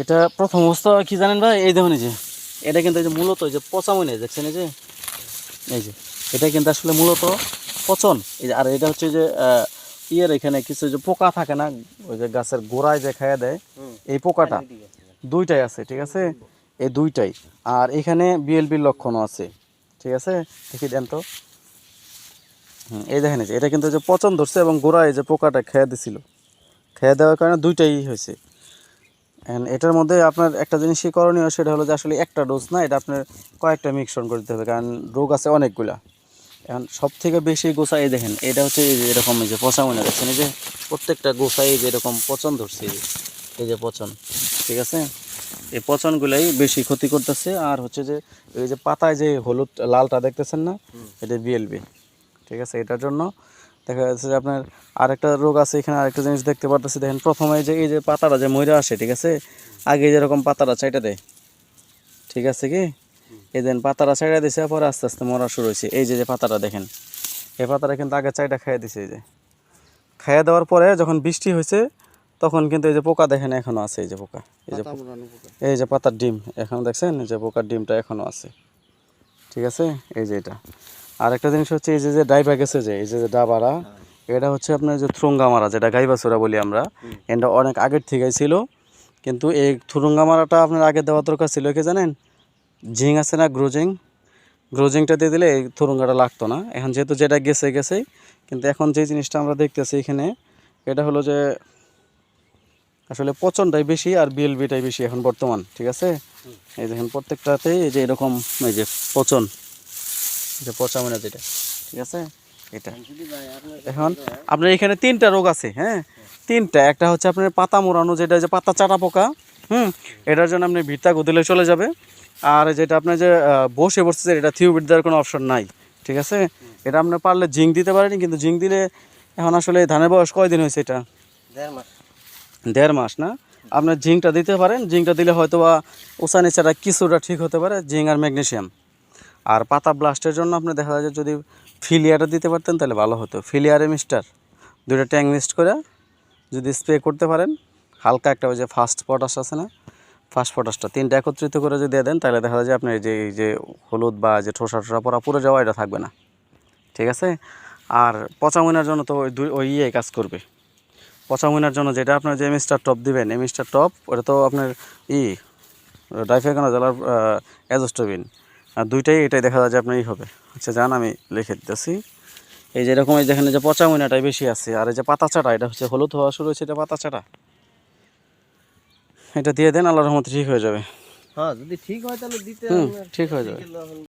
এটা প্রথম অবস্থা কি জানেন ভাই? এই দেখুন যে। এটা কিন্তু এই যে মূলত এই যে পচামনি দেখছেন এই যে? এই যে। এটা কিন্তু আসলে মূলত পচন। এই যে আর এটা হচ্ছে যে ইয়ের এখানে কিছু যে পোকা থাকে না ওই যে গাছের গোড়ায় যে খাইয়া দেয় এই পোকাটা দুইটাই আছে ঠিক আছে? এই দুইটাই। আর এখানে বিএলবির লক্ষণও আছে ঠিক আছে? দেখি দেন তো। হুম, এই দেখেন এটা কিন্তু যে পচন ধরছে এবং গোড়ায় যে পোকাটা খেয়ে দিছিল। খেয়ে দেওয়ার কারণে দুইটাই হয়েছে। And এটার মধ্যে আপনার একটা জিনিসই করণীয় সেটা হলো যে আসলে একটা ডোজ না এটা আপনার কয়েকটা মিক্সন করে দিতে হবে কারণ রোগ আছে অনেকগুলা। এখন সব থেকে বেশি গোসা এই দেখেন এটা হচ্ছে এই যে এরকম এই যে পচা মনে দেখছেন এই যে প্রত্যেকটা গোসাই এই যে এরকম পচন ধরছে এই যে এই যে পচন ঠিক আছে? এই পচনগুলাই বেশি ক্ষতি করতেছে আর হচ্ছে যে এই যে পাতায় যে হলুদ লালটা দেখতেছেন না এটা বিএলবি ঠিক আছে? এটার জন্য দেখা যাচ্ছে যে আপনার আরেকটা রোগ আছে এখানে আরেকটা জিনিস দেখতে পারতেছি। দেখেন প্রথমে যে এই যে পাতাটা যে ময়রা আসে ঠিক আছে? আগে যেরকম পাতাটা চাইটা দেয় ঠিক আছে কি? এই দেন পাতাটা চাইটা দিছে পরে আস্তে আস্তে মরা শুরু হয়েছে। এই যে যে পাতাটা দেখেন এই পাতাটা কিন্তু আগে চাইটা খাইয়ে দিছে এই যে। খাইয়ে দেওয়ার পরে যখন বৃষ্টি হয়েছে তখন কিন্তু এই যে পোকা দেখেন এখনও আছে এই যে পোকা। এই যে এই যে পাতার ডিম এখন দেখছেন এই যে পোকার ডিমটা এখনও আছে। ঠিক আছে? এই যে এটা। আর একটা জিনিস হচ্ছে এই যে যে ডাইবা গেছে যে, এই যে যে ডাবারা, এটা হচ্ছে আপনার যে থ্রুঙ্গা মারা যেটা গাইবাসুরা বলি আমরা, এটা অনেক আগের থেকেই ছিল। কিন্তু এই থুরুঙ্গা মারাটা আপনার আগে দেওয়া দরকার ছিল কি জানেন? ঝিং আছে না গ্রোজিং? গ্রোজিংটা দিয়ে দিলে এই থুরুঙ্গাটা লাগতো না। এখন যেহেতু যেটা গেছে গেছেই কিন্তু এখন যে জিনিসটা আমরা দেখতেছি এখানে, এটা হলো যে আসলে পচনটাই বেশি আর বিএলবিটাই বেশি এখন বর্তমান, ঠিক আছে? এই দেখেন প্রত্যেকটাতেই এই যে এরকম এই যে পচন। যে পচা মানে যেটা ঠিক আছে? এটা। এখন আপনার এখানে তিনটা রোগ আছে হ্যাঁ? তিনটা। একটা হচ্ছে আপনার পাতা মোড়ানো যেটা যে পাতা চাটা পোকা হুম? এটার জন্য আপনি ভিড়তা দিলে চলে যাবে। আর যেটা আপনার যে বসে বসছে এটা থিওবিট দেওয়ার কোনো অপশন নাই। ঠিক আছে? এটা আপনি পারলে জিঙ্ক দিতে পারেন কিন্তু জিঙ্ক দিলে এখন আসলে ধানের বয়স কয়দিন হয়েছে এটা? দেড় মাস। দেড় মাস না? আপনার জিঙ্কটা দিতে পারেন। জিঙ্কটা দিলে হয়তো বা ওষা নিচাটা কিছুটা ঠিক হতে পারে জিঙ্ক আর ম্যাগনেসিয়াম আর পাতা ব্লাস্টের জন্য আপনি দেখা যায় যদি ফিলিয়ারটা দিতে পারতেন তাহলে ভালো হতো। ফিলিয়ারে মিস্টার, দুইটা ট্যাঙ্ক মিক্সড করে যদি স্প্রে করতে পারেন, হালকা একটা ওই যে ফার্স্ট পটাশ আছে না ফার্স্ট পটাশটা তিনটা একত্রিত করে যদি দিয়ে দেন, তাহলে দেখা যায় যে আপনার যে, এই যে হলুদ বা যে ঠোসা ঠোসা পরা পুরো যাওয়া এটা থাকবে না। ঠিক আছে? আর পচা ময়নার জন্য তো ওই দুই, ওই ইয়ে কাজ করবে। পচা ময়নার জন্য যেটা আপনার যে মিস্টার টপ দিবেন মিস্টার টপ, ওটা তো আপনার ই ডাইফেগানা জেলার অ্যাজোস্টোবিন। আর দুইটাই এটাই দেখা যায় যে আপনার এই হবে। আচ্ছা যান আমি লিখে দিতেছি। এই যে এরকম এই যেখানে যে পচা ময়নাটাই বেশি আছে। আর এই যে পাতা চাটা এটা হচ্ছে হলুদ হওয়া শুরু হয়েছে এটা পাতা চাটা। এটা দিয়ে দেন আল্লাহ রহমত ঠিক হয়ে যাবে। হ্যাঁ যদি ঠিক হয় তাহলে দিতে হুম ঠিক হয়ে যাবে।